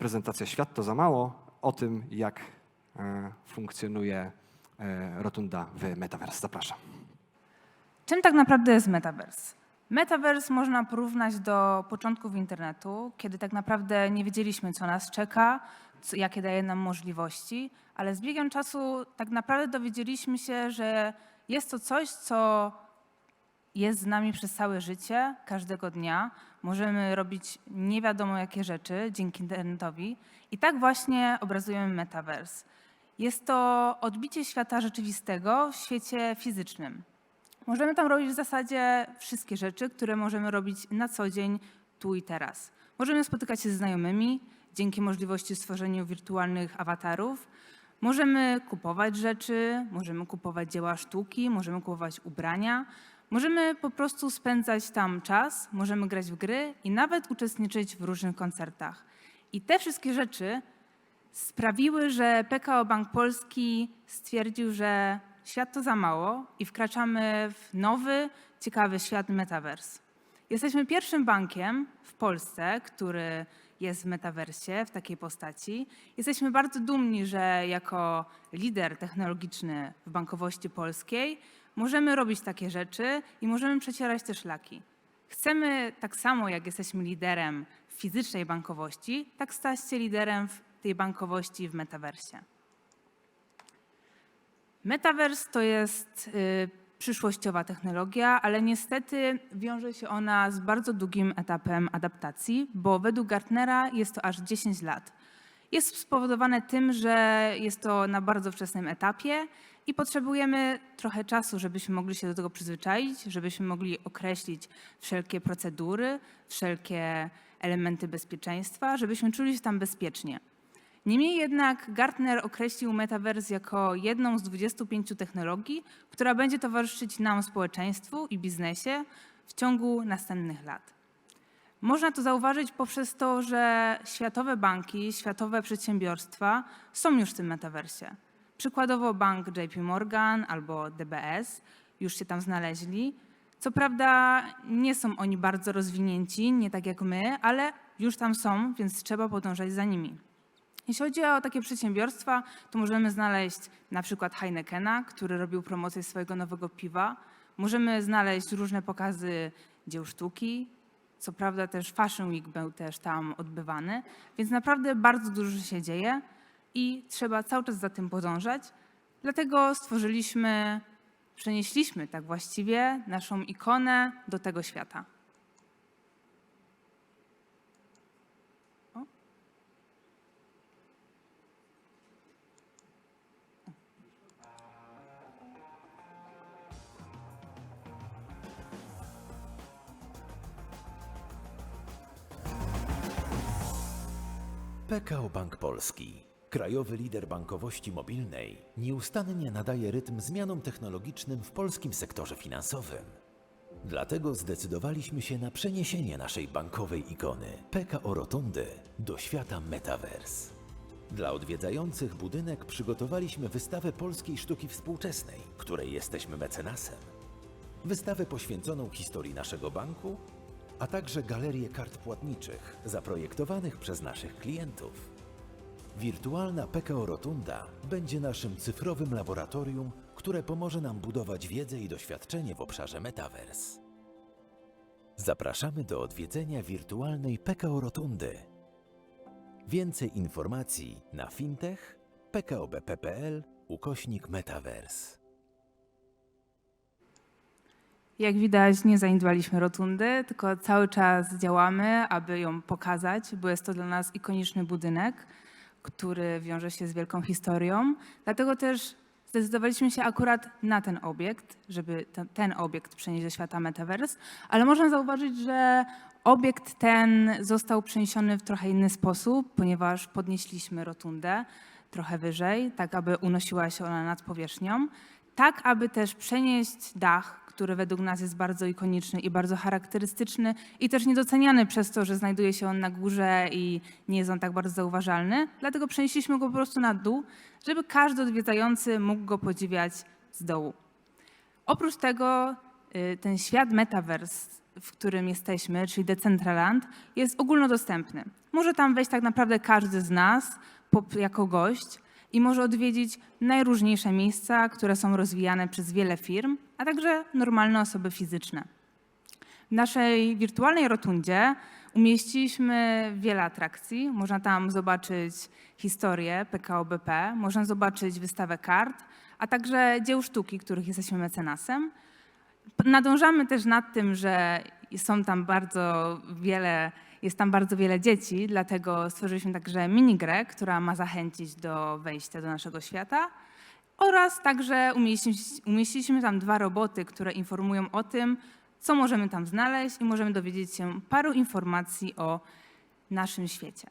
prezentacja Świat to za mało o tym, jak e, funkcjonuje e, rotunda w Metaverse. Zapraszam. Czym tak naprawdę jest Metaverse? Metaverse można porównać do początków internetu, kiedy tak naprawdę nie wiedzieliśmy, co nas czeka, co, jakie daje nam możliwości, ale z biegiem czasu tak naprawdę dowiedzieliśmy się, że jest to coś, co jest z nami przez całe życie, każdego dnia. Możemy robić nie wiadomo jakie rzeczy dzięki internetowi i tak właśnie obrazujemy Metaverse. Jest to odbicie świata rzeczywistego w świecie fizycznym. Możemy tam robić w zasadzie wszystkie rzeczy, które możemy robić na co dzień, tu i teraz. Możemy spotykać się ze znajomymi dzięki możliwości stworzenia wirtualnych awatarów. Możemy kupować rzeczy, możemy kupować dzieła sztuki, możemy kupować ubrania. Możemy po prostu spędzać tam czas, możemy grać w gry i nawet uczestniczyć w różnych koncertach. I te wszystkie rzeczy sprawiły, że PKO Bank Polski stwierdził, że świat to za mało i wkraczamy w nowy, ciekawy świat metaverse. Jesteśmy pierwszym bankiem w Polsce, który jest w metaversie w takiej postaci. Jesteśmy bardzo dumni, że jako lider technologiczny w bankowości polskiej możemy robić takie rzeczy i możemy przecierać te szlaki. Chcemy tak samo, jak jesteśmy liderem w fizycznej bankowości, tak stać się liderem w tej bankowości w metaversie. Metaverse to jest y, przyszłościowa technologia, ale niestety wiąże się ona z bardzo długim etapem adaptacji, bo według Gartnera jest to aż 10 lat. Jest spowodowane tym, że jest to na bardzo wczesnym etapie i potrzebujemy trochę czasu, żebyśmy mogli się do tego przyzwyczaić, żebyśmy mogli określić wszelkie procedury, wszelkie elementy bezpieczeństwa, żebyśmy czuli się tam bezpiecznie. Niemniej jednak Gartner określił Metaverse jako jedną z 25 technologii, która będzie towarzyszyć nam, społeczeństwu i biznesie w ciągu następnych lat. Można to zauważyć poprzez to, że światowe banki, światowe przedsiębiorstwa są już w tym metaversie. Przykładowo bank JP Morgan albo DBS już się tam znaleźli. Co prawda nie są oni bardzo rozwinięci, nie tak jak my, ale już tam są, więc trzeba podążać za nimi. Jeśli chodzi o takie przedsiębiorstwa, to możemy znaleźć na przykład Heinekena, który robił promocję swojego nowego piwa. Możemy znaleźć różne pokazy dzieł sztuki. Co prawda też Fashion Week był też tam odbywany, więc naprawdę bardzo dużo się dzieje i trzeba cały czas za tym podążać. Dlatego stworzyliśmy, przenieśliśmy tak właściwie naszą ikonę do tego świata. PKO Bank Polski, krajowy lider bankowości mobilnej, nieustannie nadaje rytm zmianom technologicznym w polskim sektorze finansowym. Dlatego zdecydowaliśmy się na przeniesienie naszej bankowej ikony PKO Rotundy do świata Metaverse. Dla odwiedzających budynek przygotowaliśmy wystawę polskiej sztuki współczesnej, której jesteśmy mecenasem. Wystawę poświęconą historii naszego banku, a także galerię kart płatniczych zaprojektowanych przez naszych klientów. Wirtualna PKO Rotunda będzie naszym cyfrowym laboratorium, które pomoże nam budować wiedzę i doświadczenie w obszarze Metaverse. Zapraszamy do odwiedzenia wirtualnej PKO Rotundy. Więcej informacji na fintech pkobp.pl ukośnik Metaverse. Jak widać, nie zaniedbaliśmy rotundy, tylko cały czas działamy, aby ją pokazać, bo jest to dla nas ikoniczny budynek, który wiąże się z wielką historią. Dlatego też zdecydowaliśmy się akurat na ten obiekt, żeby ten, obiekt przenieść do świata Metaverse, ale można zauważyć, że obiekt ten został przeniesiony w trochę inny sposób, ponieważ podnieśliśmy rotundę trochę wyżej, tak aby unosiła się ona nad powierzchnią, tak aby też przenieść dach, który według nas jest bardzo ikoniczny i bardzo charakterystyczny i też niedoceniany przez to, że znajduje się on na górze i nie jest on tak bardzo zauważalny. Dlatego przenieśliśmy go po prostu na dół, żeby każdy odwiedzający mógł go podziwiać z dołu. Oprócz tego y, ten świat metaverse w którym jesteśmy, czyli Decentraland, jest ogólnodostępny. Może tam wejść tak naprawdę każdy z nas jako gość i może odwiedzić najróżniejsze miejsca, które są rozwijane przez wiele firm, a także normalne osoby fizyczne. W naszej wirtualnej rotundzie umieściliśmy wiele atrakcji. Można tam zobaczyć historię PKO BP, można zobaczyć wystawę kart, a także dzieł sztuki, których jesteśmy mecenasem. Nadążamy też nad tym, że są tam bardzo wiele, jest tam bardzo wiele dzieci, dlatego stworzyliśmy także minigrę, która ma zachęcić do wejścia do naszego świata. Oraz także umieściliśmy, tam dwa roboty, które informują o tym, co możemy tam znaleźć i możemy dowiedzieć się paru informacji o naszym świecie.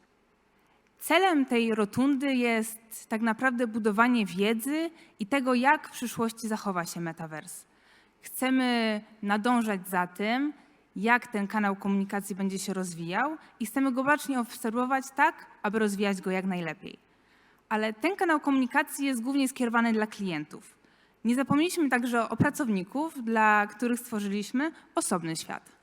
Celem tej rotundy jest tak naprawdę budowanie wiedzy i tego, jak w przyszłości zachowa się metavers. Chcemy nadążać za tym, jak ten kanał komunikacji będzie się rozwijał i chcemy go bacznie obserwować tak, aby rozwijać go jak najlepiej. Ale ten kanał komunikacji jest głównie skierowany dla klientów. Nie zapomnieliśmy także o pracowników, dla których stworzyliśmy osobny świat.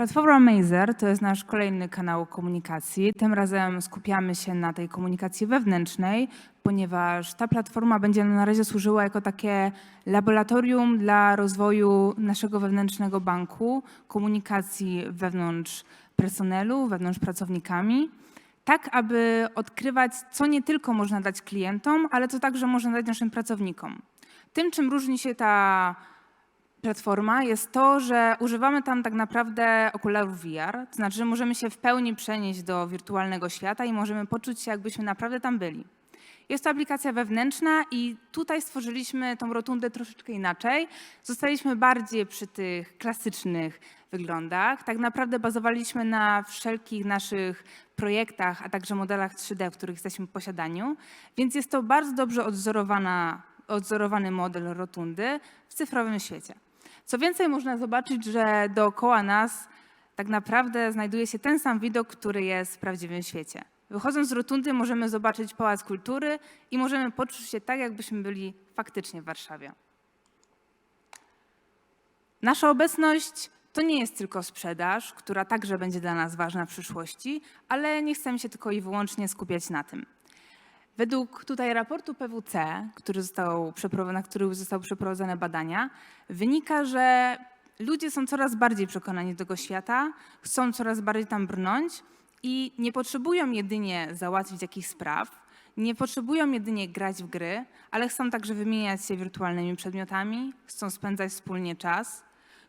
Platforma Mazer to jest nasz kolejny kanał komunikacji. Tym razem skupiamy się na tej komunikacji wewnętrznej, ponieważ ta platforma będzie na razie służyła jako takie laboratorium dla rozwoju naszego wewnętrznego banku, komunikacji wewnątrz personelu, wewnątrz pracownikami, tak aby odkrywać, co nie tylko można dać klientom, ale co także można dać naszym pracownikom. Tym, czym różni się ta platforma jest to, że używamy tam tak naprawdę okularów VR, to znaczy, że możemy się w pełni przenieść do wirtualnego świata i możemy poczuć się, jakbyśmy naprawdę tam byli. Jest to aplikacja wewnętrzna i tutaj stworzyliśmy tą rotundę troszeczkę inaczej. Zostaliśmy bardziej przy tych klasycznych wyglądach. Tak naprawdę bazowaliśmy na wszelkich naszych projektach, a także modelach 3D, w których jesteśmy w posiadaniu, więc jest to bardzo dobrze odzorowana, odzorowany model rotundy w cyfrowym świecie. Co więcej, można zobaczyć, że dookoła nas tak naprawdę znajduje się ten sam widok, który jest w prawdziwym świecie. Wychodząc z rotundy możemy zobaczyć Pałac Kultury i możemy poczuć się tak, jakbyśmy byli faktycznie w Warszawie. Nasza obecność to nie jest tylko sprzedaż, która także będzie dla nas ważna w przyszłości, ale nie chcemy się tylko i wyłącznie skupiać na tym. Według tutaj raportu PWC, który został przeprowadzony, na który zostały przeprowadzone badania, wynika, że ludzie są coraz bardziej przekonani do tego świata, chcą coraz bardziej tam brnąć i nie potrzebują jedynie załatwić jakichś spraw, nie potrzebują jedynie grać w gry, ale chcą także wymieniać się wirtualnymi przedmiotami, chcą spędzać wspólnie czas,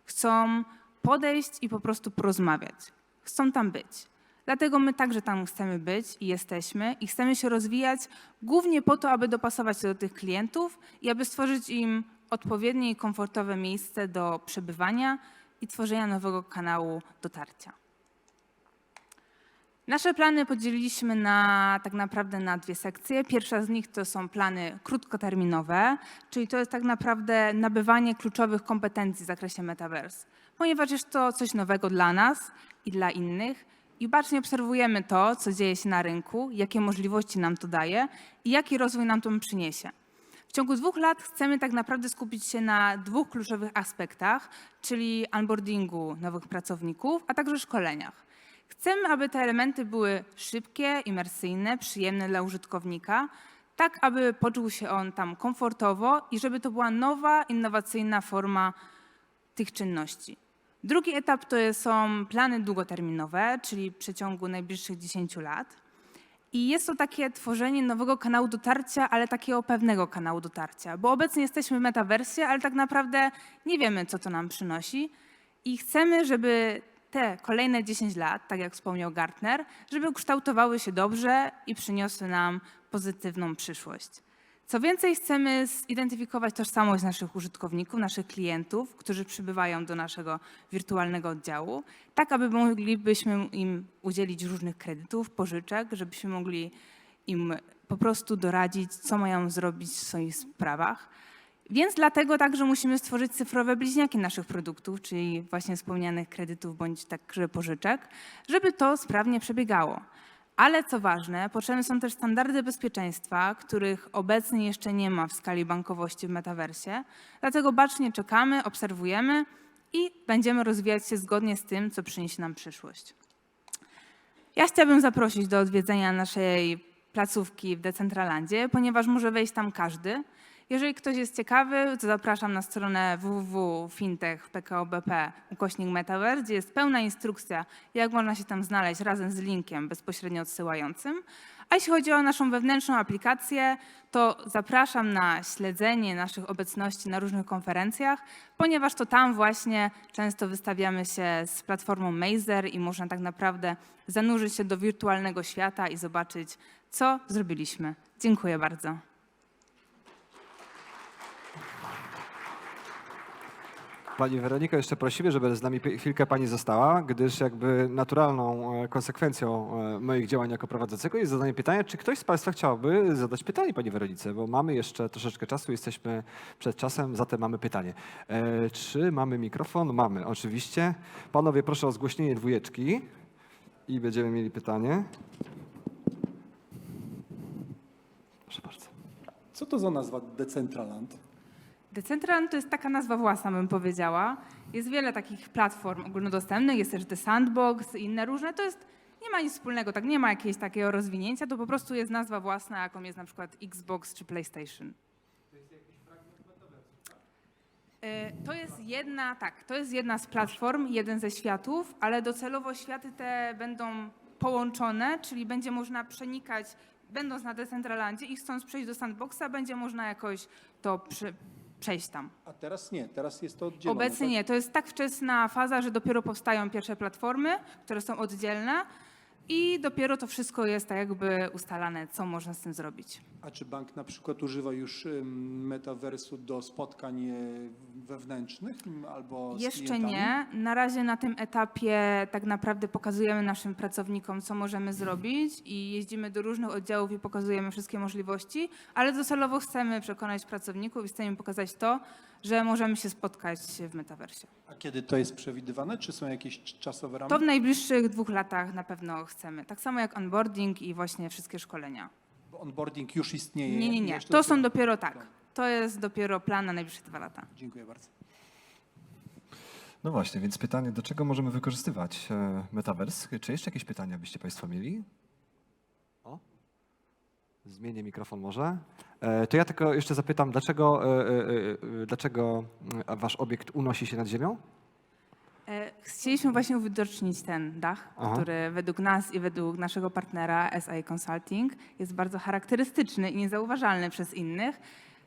chcą podejść i po prostu porozmawiać. Chcą tam być. Dlatego my także tam chcemy być i jesteśmy i chcemy się rozwijać głównie po to, aby dopasować się do tych klientów i aby stworzyć im odpowiednie i komfortowe miejsce do przebywania i tworzenia nowego kanału dotarcia. Nasze plany podzieliliśmy na, tak naprawdę na dwie sekcje. Pierwsza z nich to są plany krótkoterminowe, czyli to jest tak naprawdę nabywanie kluczowych kompetencji w zakresie metaverse, ponieważ jest to coś nowego dla nas i dla innych i bacznie obserwujemy to, co dzieje się na rynku, jakie możliwości nam to daje i jaki rozwój nam to przyniesie. W ciągu dwóch lat chcemy tak naprawdę skupić się na dwóch kluczowych aspektach, czyli onboardingu nowych pracowników, a także szkoleniach. Chcemy, aby te elementy były szybkie, imersyjne, przyjemne dla użytkownika, tak aby poczuł się on tam komfortowo i żeby to była nowa, innowacyjna forma tych czynności. Drugi etap to są plany długoterminowe, czyli w przeciągu najbliższych 10 lat. I jest to takie tworzenie nowego kanału dotarcia, ale takiego pewnego kanału dotarcia, bo obecnie jesteśmy w metaversie, ale tak naprawdę nie wiemy, co to nam przynosi. I chcemy, żeby te kolejne 10 lat, tak jak wspomniał Gartner, żeby ukształtowały się dobrze i przyniosły nam pozytywną przyszłość. Co więcej, chcemy zidentyfikować tożsamość naszych użytkowników, naszych klientów, którzy przybywają do naszego wirtualnego oddziału, tak aby moglibyśmy im udzielić różnych kredytów, pożyczek, żebyśmy mogli im po prostu doradzić, co mają zrobić w swoich sprawach. Więc dlatego także musimy stworzyć cyfrowe bliźniaki naszych produktów, czyli właśnie wspomnianych kredytów bądź także pożyczek, żeby to sprawnie przebiegało. Ale co ważne, potrzebne są też standardy bezpieczeństwa, których obecnie jeszcze nie ma w skali bankowości w metaversie. Dlatego bacznie czekamy, obserwujemy i będziemy rozwijać się zgodnie z tym, co przyniesie nam przyszłość. Ja chciałabym zaprosić do odwiedzenia naszej placówki w Decentralandzie, ponieważ może wejść tam każdy. Jeżeli ktoś jest ciekawy, to zapraszam na stronę www.fintech.pkobp ukośnik Metaverse, gdzie jest pełna instrukcja, jak można się tam znaleźć razem z linkiem bezpośrednio odsyłającym. A jeśli chodzi o naszą wewnętrzną aplikację, to zapraszam na śledzenie naszych obecności na różnych konferencjach, ponieważ to tam właśnie często wystawiamy się z platformą Mazer i można tak naprawdę zanurzyć się do wirtualnego świata i zobaczyć, co zrobiliśmy. Dziękuję bardzo. Pani Weroniko, jeszcze prosimy, żeby z nami chwilkę Pani została, gdyż jakby naturalną e, konsekwencją e, moich działań jako prowadzącego jest zadanie pytania, czy ktoś z Państwa chciałby zadać pytanie Pani Weronice, bo mamy jeszcze troszeczkę czasu, jesteśmy przed czasem, zatem mamy pytanie. E, Czy mamy mikrofon? Mamy, oczywiście. Panowie, proszę o zgłośnienie dwójeczki i będziemy mieli pytanie. Proszę bardzo. Co to za nazwa Decentraland? Decentraland to jest taka nazwa własna, bym powiedziała. Jest wiele takich platform ogólnodostępnych, jest też The Sandbox i inne różne. To jest, nie ma nic wspólnego, tak nie ma jakiegoś takiego rozwinięcia, to po prostu jest nazwa własna, jaką jest na przykład Xbox czy PlayStation. To jest jedna, tak, to jest jedna z platform, jeden ze światów, ale docelowo światy te będą połączone, czyli będzie można przenikać, będąc na Decentralandzie i chcąc przejść do Sandboxa, będzie można jakoś to prze, przejść tam. A teraz nie, teraz jest to oddzielone. Obecnie tak? nie. To jest tak wczesna faza, że dopiero powstają pierwsze platformy, które są oddzielne i dopiero to wszystko jest tak jakby ustalane, co można z tym zrobić. A czy bank na przykład używa już ym, metaversu do spotkań e, wewnętrznych m, albo z Jeszcze klientami? nie. Na razie na tym etapie tak naprawdę pokazujemy naszym pracownikom, co możemy zrobić i jeździmy do różnych oddziałów i pokazujemy wszystkie możliwości, ale docelowo chcemy przekonać pracowników i chcemy im pokazać to, że możemy się spotkać w metaversie. A kiedy to jest przewidywane? Czy są jakieś czasowe ramy? To w najbliższych dwóch latach na pewno chcemy. Tak samo jak onboarding i właśnie wszystkie szkolenia. Bo onboarding już istnieje. Nie, nie, nie. To są dopiero- dopiero tak. To jest dopiero plan na najbliższe dwa lata. Dziękuję bardzo. No właśnie, więc pytanie, do czego możemy wykorzystywać e, Metaverse? Czy jeszcze jakieś pytania byście Państwo mieli? Zmienię mikrofon może. E, To ja tylko jeszcze zapytam, dlaczego, e, e, dlaczego mm, Wasz obiekt unosi się nad ziemią? Chcieliśmy właśnie uwidocznić ten dach, Aha. który według nas i według naszego partnera SI Consulting jest bardzo charakterystyczny i niezauważalny przez innych.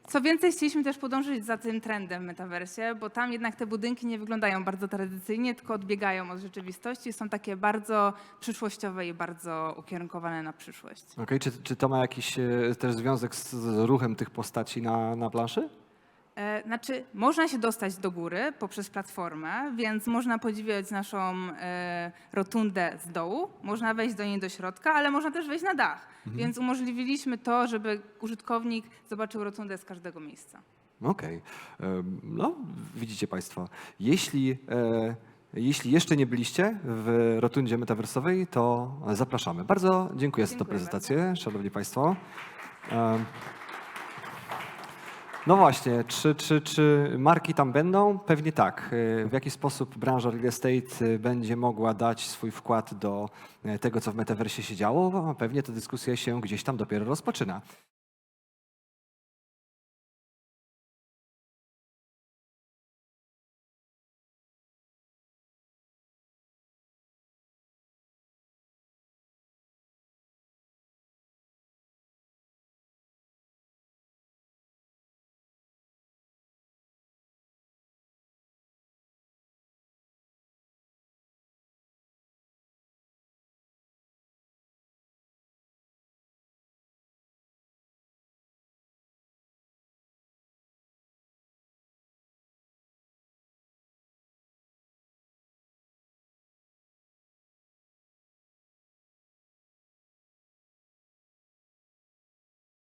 Co więcej, chcieliśmy też podążyć za tym trendem w metaversie, bo tam jednak te budynki nie wyglądają bardzo tradycyjnie, tylko odbiegają od rzeczywistości. Są takie bardzo przyszłościowe i bardzo ukierunkowane na przyszłość. Okej, czy, czy to ma jakiś e, też związek z, z ruchem tych postaci na, na planszy? E, Znaczy, można się dostać do góry poprzez platformę, więc można podziwiać naszą e, rotundę z dołu, można wejść do niej do środka, ale można też wejść na dach. Więc umożliwiliśmy to, żeby użytkownik zobaczył rotundę z każdego miejsca. Okej. Em, No, widzicie Państwo, jeśli, e, jeśli jeszcze nie byliście w rotundzie metaversowej, to zapraszamy. Bardzo dziękuję za tę Dziękuję prezentację, szanowni Państwo. No właśnie, czy, czy, czy marki tam będą? Pewnie tak. E, W jaki sposób branża real estate e, będzie mogła dać swój wkład do e, tego, co w metaversie się działo? Pewnie ta dyskusja się gdzieś tam dopiero rozpoczyna.